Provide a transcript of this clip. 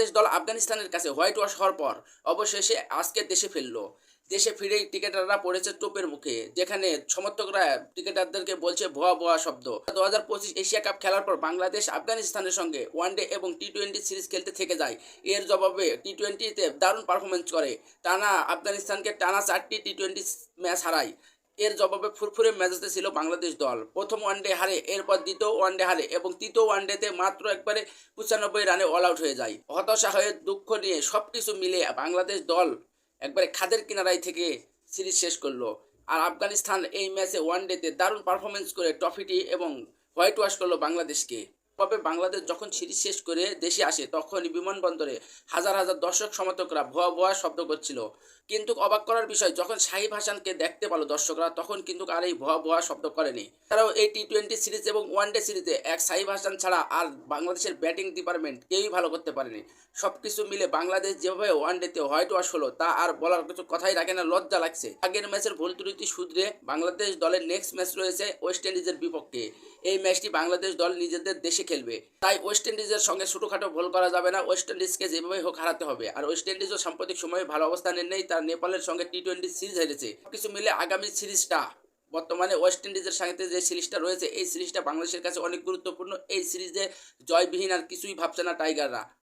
বাংলাদেশ দল আফগানিস্তানের কাছে হোয়াইট ওয়াশ হওয়ার পর অবশেষে আজকে দেশে ফিরলো। দেশে ফিরে ক্রিকেটাররা পড়েছে টোপের মুখে, যেখানে সমর্থকরা ক্রিকেটারদেরকে বলছে ভুয়া ভুয়া শব্দ। দু হাজার পঁচিশ এশিয়া কাপ খেলার পর বাংলাদেশ আফগানিস্তানের সঙ্গে ওয়ানডে এবং টি টোয়েন্টি সিরিজ খেলতে থেকে যায়। এর জবাবে টি টোয়েন্টিতে দারুণ পারফরমেন্স করে। টানা আফগানিস্তানকে টানা চারটি টি টোয়েন্টি ম্যাচ হারায়। এর জবাবে ফুরফুরে ম্যাচেতে ছিল বাংলাদেশ দল। প্রথম ওয়ানডে হারে, এরপর দ্বিতীয় ওয়ানডে হারে এবং তৃতীয় ওয়ানডেতে মাত্র একবারে পঁচানব্বই রানে অল আউট হয়ে যায়। হতাশা হয়ে দুঃখ নিয়ে সব কিছু মিলে বাংলাদেশ দল একবারে খাদের কিনারায় থেকে সিরিজ শেষ করল। আর আফগানিস্তান এই ম্যাচে ওয়ানডেতে দারুণ পারফরমেন্স করে ট্রফিটি এবং হোয়াইট ওয়াশ করল বাংলাদেশকে। তবে বাংলাদেশ যখন সিরিজ শেষ করে দেশে আসে তখন বিমানবন্দরে হাজার হাজার দর্শক সমর্থকরা ভুয়া ভুয়া শব্দ করছিল। কিন্তু অবাক করার বিষয়, যখন শাহিব হাসানকে দেখতে পেল দর্শকরা, তখন কিন্তু আর এই ভুয়া ভুয়া শব্দ করেনি। তারাও এই টি টোয়েন্টি সিরিজ এবং ওয়ানডে সিরিজে এক শাহিব হাসান ছাড়া আর বাংলাদেশের ব্যাটিং ডিপার্টমেন্ট কেউই ভালো করতে পারেনি। সব কিছু মিলে বাংলাদেশ যেভাবে ওয়ানডেতে হোয়াইট ওয়াশ হলো, তা আর বলার কিছু কথাই রাখে না, লজ্জা লাগছে। আগের ম্যাচের ভুল ত্রুটি শুধরে বাংলাদেশ দলের নেক্সট ম্যাচ রয়েছে ওয়েস্ট ইন্ডিজের বিপক্ষে। এই ম্যাচটি বাংলাদেশ দল নিজেদের দেশে খেলবে। তাই ওয়েস্ট ইন্ডিজের সঙ্গে ছোটোখাটো ভুল করা যাবে না। ওয়েস্ট ইন্ডিজকে যেভাবে হোক হারাতে হবে। আর ওয়েস্ট ইন্ডিজও সাম্প্রতিক সময়ে ভালো অবস্থানে নেই। তার নেপালের সঙ্গে টি টোয়েন্টি সিরিজ হেরেছে। কিছু মিলে আগামী সিরিজটা, বর্তমানে ওয়েস্ট ইন্ডিজের সাথে যে সিরিজটা রয়েছে, এই সিরিজটা বাংলাদেশের কাছে অনেক গুরুত্বপূর্ণ। এই সিরিজে জয়বিহীন আর কিছুই ভাবছে না টাইগাররা